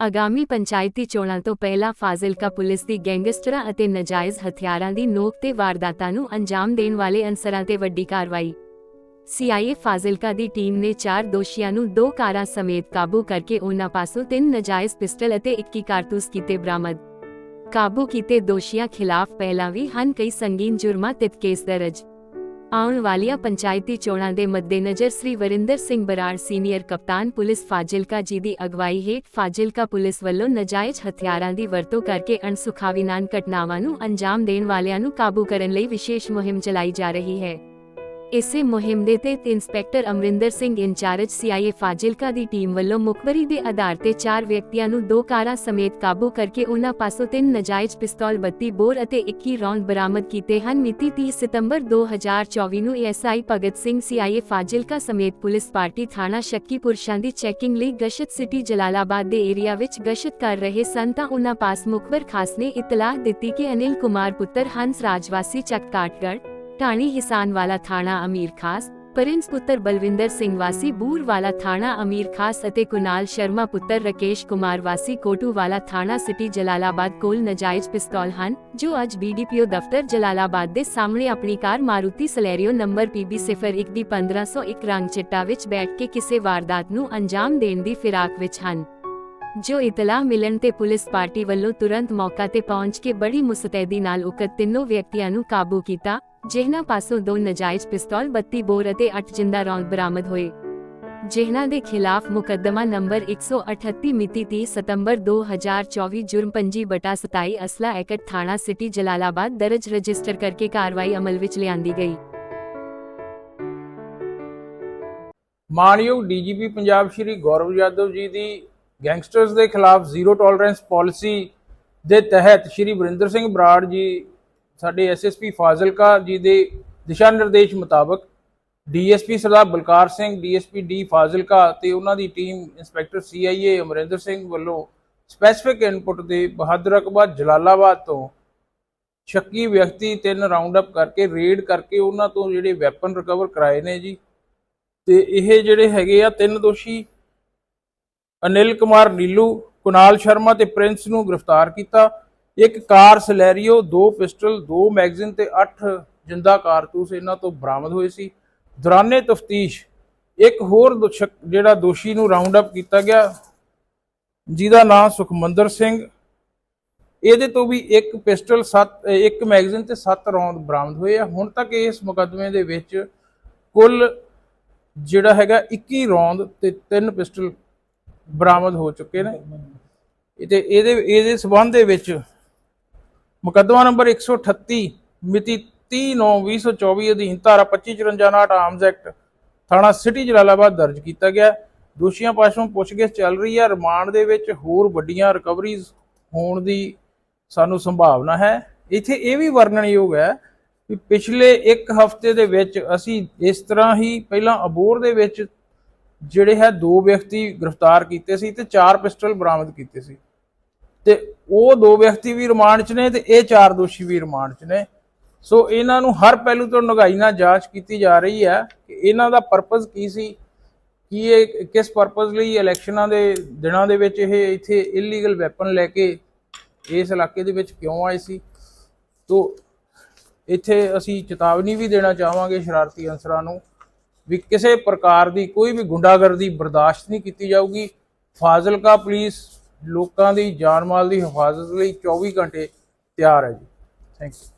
ਆਗਾਮੀ ਪੰਚਾਇਤੀ ਚੋਣਾਂ ਤੋਂ ਪਹਿਲਾਂ ਫਾਜ਼ਿਲਕਾ ਪੁਲਿਸ ਦੀ ਗੈਂਗਸਟਰਾਂ ਅਤੇ ਨਜਾਇਜ਼ ਹਥਿਆਰਾਂ ਦੀ ਨੋਕ ਤੇ ਵਾਰਦਾਤਾਂ ਨੂੰ ਅੰਜਾਮ ਦੇਣ ਵਾਲੇ ਅਨਸਰਾਂ ਤੇ ਵੱਡੀ ਕਾਰਵਾਈ। ਸੀਆਈਏ ਫਾਜ਼ਿਲਕਾ ਦੀ ਟੀਮ ਨੇ ਚਾਰ ਦੋਸ਼ੀਆਂ ਨੂੰ ਦੋ ਕਾਰਾਂ ਸਮੇਤ ਕਾਬੂ ਕਰਕੇ ਉਹਨਾਂ ਪਾਸੋਂ ਤਿੰਨ ਨਜਾਇਜ਼ ਪਿਸਟਲ ਅਤੇ 21 ਕਾਰਤੂਸ ਕੀਤੇ ਬਰਾਮਦ। ਕਾਬੂ ਕੀਤੇ ਦੋਸ਼ੀਆਂ ਖਿਲਾਫ ਪਹਿਲਾਂ ਵੀ ਹਨ ਕਈ ਸੰਗੀਨ ਜੁਰਮਾਂ ਤੇ ਕੇਸ ਦਰਜ। ਆਉਣ ਵਾਲੀਆਂ ਪੰਚਾਇਤੀ ਚੋਣਾਂ ਦੇ ਮੱਦੇਨਜ਼ਰ ਸ੍ਰੀ ਵਰਿੰਦਰ ਸਿੰਘ ਬਰਾੜ ਸੀਨੀਅਰ ਕਪਤਾਨ ਪੁਲਿਸ ਫਾਜ਼ਿਲਕਾ ਜੀ ਦੀ ਅਗਵਾਈ ਹੇਠ ਫਾਜ਼ਿਲਕਾ ਪੁਲਿਸ ਵੱਲੋਂ ਨਜਾਇਜ਼ ਹਥਿਆਰਾਂ ਦੀ ਵਰਤੋਂ ਕਰਕੇ ਅਣਸੁਖਾਵੀਨਾਨ ਘਟਨਾਵਾਂ ਨੂੰ ਅੰਜਾਮ ਦੇਣ ਵਾਲਿਆਂ ਨੂੰ ਕਾਬੂ ਕਰਨ ਲਈ ਵਿਸ਼ੇਸ਼ ਮੁਹਿੰਮ ਚਲਾਈ ਜਾ ਰਹੀ ਹੈ। ਇਸੇ ਮੁਹਿੰਮ ਦੇ ਤਹਿਤ inspector Amrinder Singh incharge CIA Fazilka ਦੀ ਟੀਮ ਵੱਲੋਂ ਮੁਖਬਰੀ ਦੇ ਆਧਾਰ ਤੇ ਚਾਰ ਵਿਅਕਤੀਆਂ ਨੂੰ ਦੋ ਕਾਰਾਂ ਸਮੇਤ ਕਾਬੂ ਕਰਕੇ ਉਹਨਾਂ ਪਾਸੋਂ ਤਿੰਨ ਨਜਾਇਜ਼ ਪਿਸਤੌਲ 32 ਬੋਰ ਅਤੇ 21 ਰੌਂਦ ਬਰਾਮਦ ਕੀਤੇ ਹਨ। ਮਿਤੀ 30 ਸਤੰਬਰ 2024 ਨੂੰ ਐਸਆਈ ਭਗਤ ਸਿੰਘ ਸੀਆਈਏ ਫਾਜ਼ਿਲਕਾ ਸਮੇਤ ਪੁਲਿਸ ਪਾਰਟੀ ਥਾਣਾ ਸ਼ੱਕੀ ਪੁਰਸ਼ਾਂ ਦੀ ਚੈਕਿੰਗ ਲਈ ਗਸ਼ਤ ਸਿਟੀ ਜਲਾਲਾਬਾਦ ਦੇ ਏਰੀਆ ਵਿੱਚ ਗਸ਼ਤ ਕਰ ਰਹੇ ਸਨ ਤਾਂ ਉਹਨਾਂ ਪਾਸ ਮੁਖਬਰ ਖਾਸ ਨੇ ਇਤਲਾਹ ਦਿੱਤੀ ਕਿ ਅਨਿਲ ਕੁਮਾਰ ਪੁੱਤਰ ਹੰਸ ਰਾਜਵਾਸੀ ਚੱਕ ਕਾਟਗੜ ਢਾਣੀ ਹਿਸਾਨ ਵਾਲਾ ਥਾਣਾ ਅਮੀਰ ਖਾਸ, ਪ੍ਰਿੰਸ ਪੁੱਤਰ ਬਲਵਿੰਦਰ ਸਿੰਘ ਵਾਸੀ ਬੂਰ ਵਾਲਾ ਥਾਣਾ ਅਮੀਰ ਖਾਸ ਅਤੇ ਕੁਨਾਲ ਸ਼ਰਮਾ ਪੁੱਤਰ ਰਕੇਸ਼ ਕੁਮਾਰ ਵਾਸੀ ਕੋਟੂ ਵਾਲਾ ਥਾਣਾ ਸਿਟੀ ਜਲਾਲਾਬਾਦ ਕੋਲ ਨਜਾਇਜ਼ ਪਿਸਤੌਲ ਹਨ, ਜੋ ਅੱਜ ਬੀਡੀਪੀਓ ਦਫ਼ਤਰ ਜਲਾਲਾਬਾਦ ਦੇ ਸਾਹਮਣੇ ਆਪਣੀ ਕਾਰ ਮਾਰੂਤੀ ਸਲੈਰੀਓ ਨੰਬਰ PB01 ਦੀ 1501 ਰੰਗ ਚਿੱਟਾ ਵਿੱਚ ਬੈਠ ਕੇ ਕਿਸੇ ਵਾਰਦਾਤ ਨੂੰ ਅੰਜਾਮ ਦੇਣ ਦੀ ਫਿਰਾਕ ਵਿੱਚ ਹਨ। ਜੋ ਇਤਲਾਹ ਮਿਲਣ ਤੇ ਪੁਲਿਸ ਪਾਰਟੀ ਵੱਲੋਂ ਤੁਰੰਤ ਮੌਕਾ ਤੇ ਪਹੁੰਚ ਕੇ ਬੜੀ ਮੁਸਤੈਦੀ ਨਾਲ ਉਕਤ ਤਿੰਨੋਂ ਵਿਅਕਤੀਆਂ ਨੂੰ ਕਾਬੂ ਕੀਤਾ ਜਿਨ੍ਹਾਂ ਪਾਸੋਂ ਦੋ ਨਜਾਇਜ਼ ਪਿਸਤੌਲ 32 ਬੋਰ ਅਤੇ 8 ਜਿੰਦਾ ਰੌਂਦ ਬਰਾਮਦ ਹੋਏ। ਜਿਨ੍ਹਾਂ ਦੇ ਖਿਲਾਫ ਮੁਕੱਦਮਾ ਨੰਬਰ 138 ਮਿਤੀ 30 ਸਤੰਬਰ 2024 ਜੁਰਮ ਪੰਜੀ ਬਟਾ 27 ਅਸਲਾ ਐਕਟ ਥਾਣਾ ਸਿਟੀ ਜਲਾਲਾਬਾਦ ਦਰਜ ਰਜਿਸਟਰ ਕਰਕੇ ਕਾਰਵਾਈ ਅਮਲ ਵਿੱਚ ਲਿਆਂਦੀ ਗਈ। ਮਾਨਯੋਗ ਡੀਜੀਪੀ ਪੰਜਾਬ ਸ਼੍ਰੀ ਗੌਰਵ ਯਾਦਵ ਜੀ ਦੀ ਗੈਂਗਸਟਰਸ ਦੇ ਖਿਲਾਫ ਜ਼ੀਰੋ ਟੋਲਰੈਂਸ ਪਾਲਿਸੀ ਦੇ ਤਹਿਤ ਸ਼੍ਰੀ ਵਰਿੰਦਰ ਸਿੰਘ ਬਰਾੜ ਜੀ ਸਾਡੇ ਐਸਐਸਪੀ ਫਾਜ਼ਿਲਕਾ ਜੀ ਦੇ ਦਿਸ਼ਾ ਨਿਰਦੇਸ਼ ਮੁਤਾਬਕ DSP Sardar Balkar Singh DSP D Fazilka ਤੇ ਉਹਨਾਂ ਦੀ team inspector CIA Amrinder Singh ਵੱਲੋਂ ਸਪੈਸੀਫਿਕ ਇਨਪੁਟ ਦੇ ਬਹਾਦਰਕਬਾਦ ਜਲਾਲਾਬਾਦ ਤੋਂ ਸ਼ੱਕੀ ਵਿਅਕਤੀ ਤਿੰਨ ਰਾਉਂਡ ਅਪ ਕਰਕੇ ਰੇਡ ਕਰਕੇ ਉਹਨਾਂ ਤੋਂ ਜਿਹੜੇ ਵੈਪਨ ਰਿਕਵਰ ਕਰਾਏ ਨੇ ਜੀ। ਤੇ ਇਹ ਜਿਹੜੇ ਹੈਗੇ ਆ ਤਿੰਨ ਦੋਸ਼ੀ, ਅਨਿਲ ਕੁਮਾਰ ਨੀਲੂ, ਕੁਨਾਲ ਸ਼ਰਮਾ ਤੇ ਪ੍ਰਿੰਸ ਨੂੰ ਗ੍ਰਿਫਤਾਰ ਕੀਤਾ। ਇੱਕ ਕਾਰ ਸਲੈਰੀਓ, ਦੋ ਪਿਸਟਲ, ਦੋ ਮੈਗਜ਼ੀਨ ਤੇ 8 ਜਿੰਦਾ ਕਾਰਤੂਸ ਇਹਨਾਂ ਤੋਂ ਬਰਾਮਦ ਹੋਏ ਸੀ। ਦੌਰਾਨੇ ਤਫਤੀਸ਼, ਇੱਕ ਹੋਰ ਦੋ- ਜਿਹੜਾ ਦੋਸ਼ੀ ਨੂੰ ਰਾਉਂਡ ਅਪ ਕੀਤਾ ਗਿਆ, ਜਿਹਦਾ ਨਾਮ ਸੁਖਮੰਦਰ ਸਿੰਘ, ਇਹਦੇ ਤੋਂ ਵੀ ਇੱਕ ਪਿਸਟਲ 7 ਇੱਕ ਮੈਗਜ਼ੀਨ ਤੇ 7 ਰੌਂਦ ਬਰਾਮਦ ਹੋਏ ਆ। ਹੁਣ ਤੱਕ ਇਸ ਮੁਕੱਦਮੇ ਦੇ ਵਿੱਚ ਕੁੱਲ ਜਿਹੜਾ ਹੈਗਾ 21 ਰੌਂਦ ਤੇ 3 ਪਿਸਟਲ ਬਰਾਮਦ ਹੋ ਚੁੱਕੇ ਨੇ। ਤੇ ਇਹਦੇ ਇਹਦੇ ਸਬੰਧ ਦੇ ਵਿੱਚ ਮੁਕੱਦਮਾ ਨੰਬਰ 138 ਮਿਤੀ 30/9/2024 ਅਧੀਨ ਧਾਰਾ 2554 ਆਰਮਜ਼ ਐਕਟ, ਥਾਣਾ ਸਿਟੀ ਜਲਾਲਾਬਾਦ ਦਰਜ ਕੀਤਾ ਗਿਆ। ਦੋਸ਼ੀਆਂ ਪਾਸੋਂ ਪੁੱਛਗਿੱਛ ਚੱਲ ਰਹੀ ਹੈ ਰਿਮਾਂਡ ਦੇ ਵਿੱਚ ਹੋਰ ਵੱਡੀਆਂ ਰਿਕਵਰੀਜ਼ ਹੋਣ ਦੀ ਸਾਨੂੰ ਸੰਭਾਵਨਾ ਹੈ। ਇੱਥੇ ਇਹ ਵੀ ਵਰਣਨਯੋਗ ਹੈ ਕਿ ਪਿਛਲੇ ਇੱਕ ਹਫ਼ਤੇ ਦੇ ਵਿੱਚ ਅਸੀਂ ਇਸ ਤਰ੍ਹਾਂ ਹੀ ਪਹਿਲਾਂ ਅਬੋਰ ਦੇ ਵਿੱਚ ਜਿਹੜੇ ਹੈ ਦੋ ਵਿਅਕਤੀ ਗ੍ਰਿਫਤਾਰ ਕੀਤੇ ਸੀ ਤੇ ਚਾਰ ਪਿਸਟਲ ਬਰਾਮਦ ਕੀਤੇ ਸੀ। ਤੇ ਉਹ ਦੋ ਵਿਅਕਤੀ ਵੀ ਰਿਮਾਂਡ 'ਚ ਨੇ ਤੇ ਇਹ ਚਾਰ ਦੋਸ਼ੀ ਵੀ ਰਿਮਾਂਡ 'ਚ ਨੇ। ਸੋ ਇਹਨਾਂ ਨੂੰ ਹਰ ਪਹਿਲੂ ਤੋਂ ਨਗਾਈ ਨਾਲ ਜਾਂਚ ਕੀਤੀ ਜਾ ਰਹੀ ਹੈ ਕਿ ਇਹਨਾਂ ਦਾ ਪਰਪਸ ਕੀ ਸੀ, ਕੀ ਇਹ ਕਿਸ ਪਰਪਸ ਲਈ ਇਲੈਕਸ਼ਨਾਂ ਦੇ ਦਿਨਾਂ ਦੇ ਵਿੱਚ ਇਹ ਇੱਥੇ ਇਲੀਗਲ ਵੈਪਨ ਲੈ ਕੇ ਇਸ ਇਲਾਕੇ ਦੇ ਵਿੱਚ ਕਿਉਂ ਆਏ ਸੀ। ਤੋ ਇੱਥੇ ਅਸੀਂ ਚੇਤਾਵਨੀ ਵੀ ਦੇਣਾ ਚਾਹਾਂਗੇ ਸ਼ਰਾਰਤੀ ਅਨਸਰਾਂ ਨੂੰ ਵੀ ਕਿਸੇ ਪ੍ਰਕਾਰ ਦੀ ਕੋਈ ਵੀ ਗੁੰਡਾਗਰਦੀ ਬਰਦਾਸ਼ਤ ਨਹੀਂ ਕੀਤੀ ਜਾਊਗੀ। ਫਾਜ਼ਿਲਕਾ ਪੁਲਿਸ ਲੋਕਾਂ ਦੀ ਜਾਨ ਮਾਲ ਦੀ ਹਿਫਾਜ਼ਤ ਲਈ 24 ਘੰਟੇ ਤਿਆਰ ਹੈ ਜੀ। Thank you